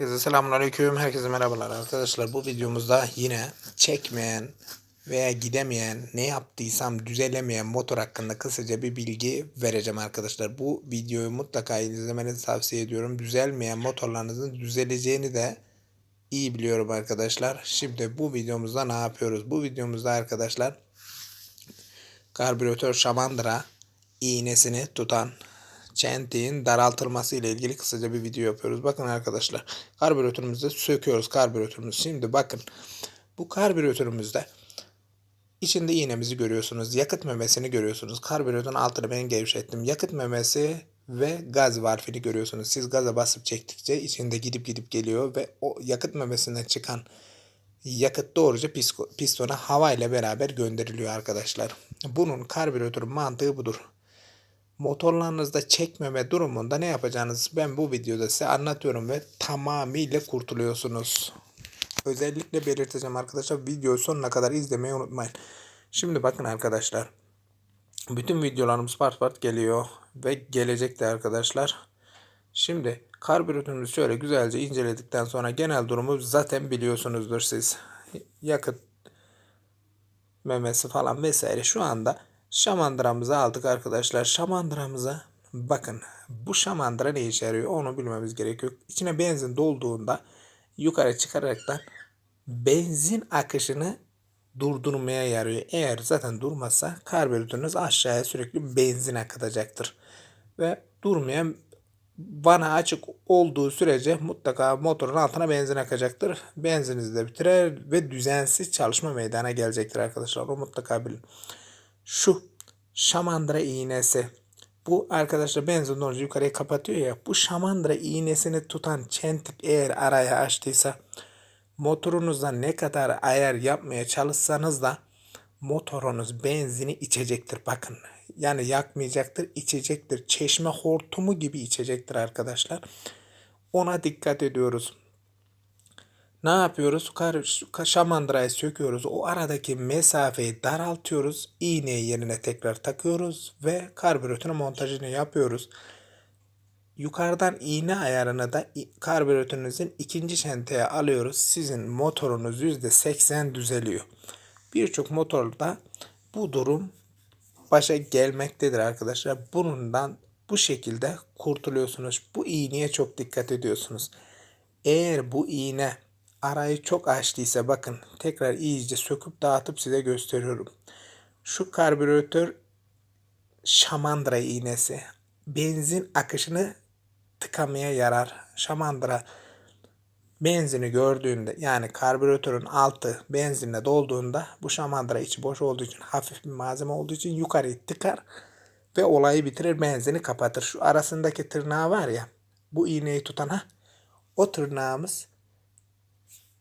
Herkese selamünaleyküm. Herkese merhabalar arkadaşlar. Bu videomuzda yine çekmeyen veya gidemeyen, ne yaptıysam düzelemeyen motor hakkında kısaca bir bilgi vereceğim arkadaşlar. Bu videoyu mutlaka izlemenizi tavsiye ediyorum. Düzelmeyen motorlarınızın düzeleceğini de iyi biliyorum arkadaşlar. Şimdi bu videomuzda ne yapıyoruz? Bu videomuzda arkadaşlar karbüratör şamandıra iğnesini tutan çentiğin daraltılması ile ilgili kısaca bir video yapıyoruz. Bakın arkadaşlar karbüratörümüzü söküyoruz karbüratörümüzü. Şimdi bakın bu karbüratörümüzde içinde iğnemizi görüyorsunuz. Yakıt memesini görüyorsunuz. Karbüratörün altını ben gevşettim. Yakıt memesi ve gaz valfini görüyorsunuz. Siz gaza basıp çektikçe içinde gidip gidip geliyor ve o yakıt memesinden çıkan yakıt doğruca pistona hava ile beraber gönderiliyor arkadaşlar. Bunun karbüratörün mantığı budur motorlarınızda çekmeme durumunda ne yapacağınızı ben bu videoda size anlatıyorum ve tamamıyla kurtuluyorsunuz. Özellikle belirteceğim arkadaşlar videoyu sonuna kadar izlemeyi unutmayın. Şimdi bakın arkadaşlar. Bütün videolarımız part part geliyor ve gelecekti arkadaşlar. Şimdi karbüratörümüzü şöyle güzelce inceledikten sonra genel durumu zaten biliyorsunuzdur siz. Yakıt memesi falan vesaire şu anda şamandıramızı aldık arkadaşlar. Şamandıramıza bakın bu şamandıra ne işe yarıyor onu bilmemiz gerekiyor. İçine benzin dolduğunda yukarı çıkaraktan benzin akışını durdurmaya yarıyor. Eğer zaten durmazsa karbüratörünüz aşağıya sürekli benzin akıtacaktır. Ve durmayan vana açık olduğu sürece mutlaka motorun altına benzin akacaktır. Benzininizi de bitirer ve düzensiz çalışma meydana gelecektir arkadaşlar. O mutlaka bilin. Şu şamandıra iğnesi. Bu arkadaşlar benzin doğrucu yukarıya kapatıyor ya. Bu şamandıra iğnesini tutan çentik eğer araya açtıysa motorunuzda ne kadar ayar yapmaya çalışsanız da motorunuz benzini içecektir. Bakın yani yakmayacaktır, içecektir. Çeşme hortumu gibi içecektir arkadaşlar. Ona dikkat ediyoruz. Ne yapıyoruz? Şamandırayı söküyoruz. O aradaki mesafeyi daraltıyoruz. İğneyi yerine tekrar takıyoruz ve karbüratörün montajını yapıyoruz. Yukarıdan iğne ayarını da karbüratörünüzün ikinci şenteye alıyoruz. Sizin motorunuz %80 düzeliyor. Birçok motorda bu durum başa gelmektedir arkadaşlar. Bundan bu şekilde kurtuluyorsunuz. Bu iğneye çok dikkat ediyorsunuz. Eğer bu iğne arayı çok açtıysa bakın tekrar iyice söküp dağıtıp size gösteriyorum. Şu karbüratör şamandıra iğnesi benzin akışını tıkamaya yarar. Şamandıra benzini gördüğünde yani karbüratörün altı benzinle dolduğunda bu şamandıra içi boş olduğu için hafif bir malzeme olduğu için yukarıyı tıkar ve olayı bitirir benzini kapatır. Şu arasındaki tırnağı var ya bu iğneyi tutana o tırnağımız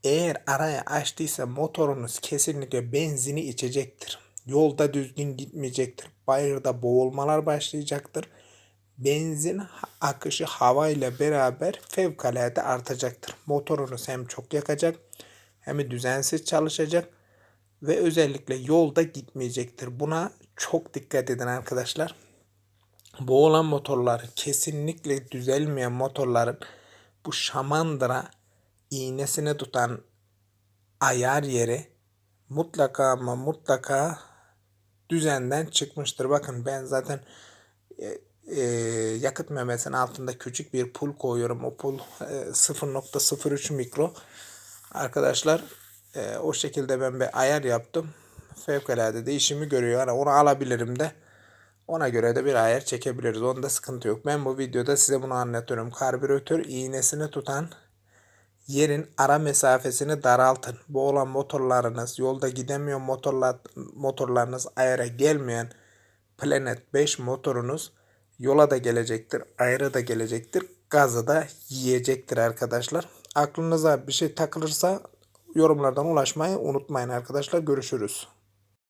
eğer araya açtıysa motorunuz kesinlikle benzini içecektir. Yolda düzgün gitmeyecektir. Bayırda boğulmalar başlayacaktır. Benzin akışı hava ile beraber fevkalade artacaktır. Motorunuz hem çok yakacak hem düzensiz çalışacak ve özellikle yolda gitmeyecektir. Buna çok dikkat edin arkadaşlar. Boğulan motorlar kesinlikle düzelmeyen motorların bu şamandıra iğnesine tutan ayar yeri mutlaka ama mutlaka düzenden çıkmıştır. Bakın ben zaten e, e, yakıt memesinin altında küçük bir pul koyuyorum. O pul e, 0.03 mikro. Arkadaşlar e, o şekilde ben bir ayar yaptım. Fevkalade de işimi görüyor. Yani onu alabilirim de. Ona göre de bir ayar çekebiliriz. Onda sıkıntı yok. Ben bu videoda size bunu anlatıyorum. Karbüratör iğnesini tutan yerin ara mesafesini daraltın. Bu olan motorlarınız, yolda gidemiyor motorlar, motorlarınız ayara gelmeyen Planet 5 motorunuz yola da gelecektir, ayra da gelecektir, gazı da yiyecektir arkadaşlar. Aklınıza bir şey takılırsa yorumlardan ulaşmayı unutmayın arkadaşlar. Görüşürüz.